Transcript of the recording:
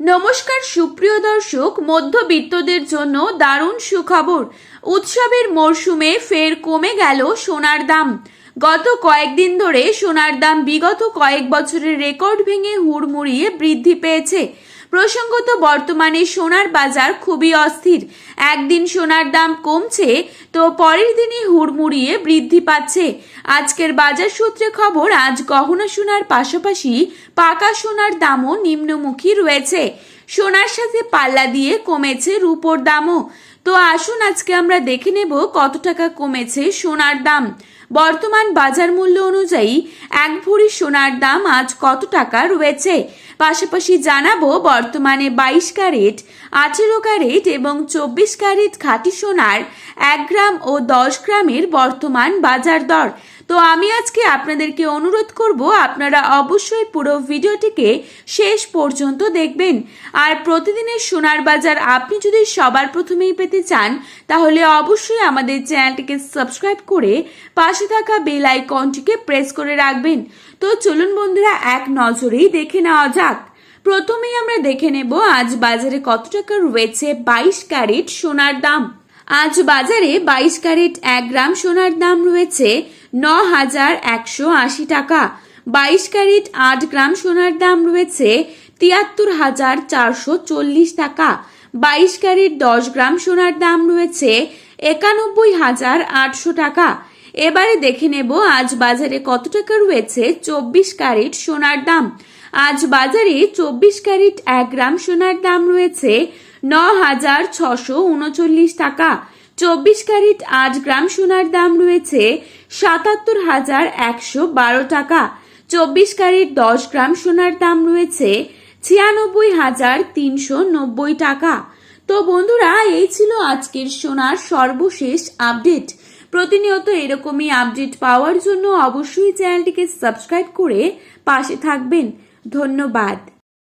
নমস্কার, সুপ্রিয় দর্শক, মধ্যবিত্তদের জন্য দারুণ সুখবর। উৎসবের মরশুমে ফের কমে গেল সোনার দাম। গত কয়েকদিন ধরে সোনার দাম বিগত কয়েক বছরের রেকর্ড ভেঙে হুড়মুড়িয়ে বৃদ্ধি পেয়েছে। প্রসঙ্গত বর্তমানে সোনার বাজার খুবই অস্থির। একদিন সোনার দাম কমছে, তো পরের দিনই হুড়মুড়িয়ে বৃদ্ধি পাচ্ছে। আজকের বাজার সূত্রে খবর, আজ গহনা সোনার পাশাপাশি পাকা সোনার দামও নিম্নমুখী রয়েছে। সোনার সাথে পাল্লা দিয়ে কমেছে রূপোর দামও। তো আসুন আজকে আমরা দেখে নেব কত টাকা কমেছে সোনার দাম। বর্তমান বাজার মূল্য অনুযায়ী এক ভরি সোনার দাম আজ কত টাকা রয়েছে? পাশাপাশি জানাব বর্তমানে বাইশ ক্যারেট, আঠেরো ক্যারেট এবং চব্বিশ ক্যারেট খাঁটি সোনার এক গ্রাম ও দশ গ্রামের বর্তমান বাজার দর। তো আমি আজকে আপনাদেরকে অনুরোধ করব, আপনারা অবশ্যই পুরো ভিডিওটিকে শেষ পর্যন্ত দেখবেন। আর প্রতিদিনের সোনার বাজার আপনি যদি সবার প্রথমেই পেতে চান, তাহলে অবশ্যই আমাদের চ্যানেলটিকে সাবস্ক্রাইব করে পাশে থাকা বেল আইকনটিকে প্রেস করে রাখবেন। তো চলুন বন্ধুরা, এক নজরেই দেখে নেওয়া যাক। প্রথমেই আমরা দেখে নেব, আজ বাজারে কত টাকা রয়েছে বাইশ ক্যারেট সোনার দাম। আজ বাজারে বাইশ ক্যারেট এক গ্রাম সোনার দাম রয়েছে ন হাজার একশো আশি টাকা। বাইশ ক্যারেট আট গ্রাম সোনার দাম রয়েছে তিয়াত্তর হাজার চারশো চল্লিশ টাকা। বাইশ ক্যারেট দশ গ্রাম সোনার দাম রয়েছে একানব্বই হাজার আটশো টাকা। এবারে দেখে নেব আজ বাজারে কত টাকা রয়েছে চব্বিশ ক্যারেট সোনার দাম। আজ বাজারে চব্বিশ ক্যারেট এক গ্রাম সোনার দাম রয়েছে ন হাজার ছশো উনচল্লিশ টাকা। চব্বিশ ক্যারেট আট গ্রাম সোনার দাম রয়েছে সাতাত্তর হাজার একশো বারো টাকা। চব্বিশ ক্যারেট দশ গ্রাম সোনার দাম রয়েছে ছিয়ানব্বই হাজার তিনশো নব্বই টাকা। তো বন্ধুরা, এই ছিল আজকের সোনার সর্বশেষ আপডেট। প্রতিনিয়ত এরকমই আপডেট পাওয়ার জন্য অবশ্যই চ্যানেলটিকে সাবস্ক্রাইব করে পাশে থাকবেন। ধন্যবাদ।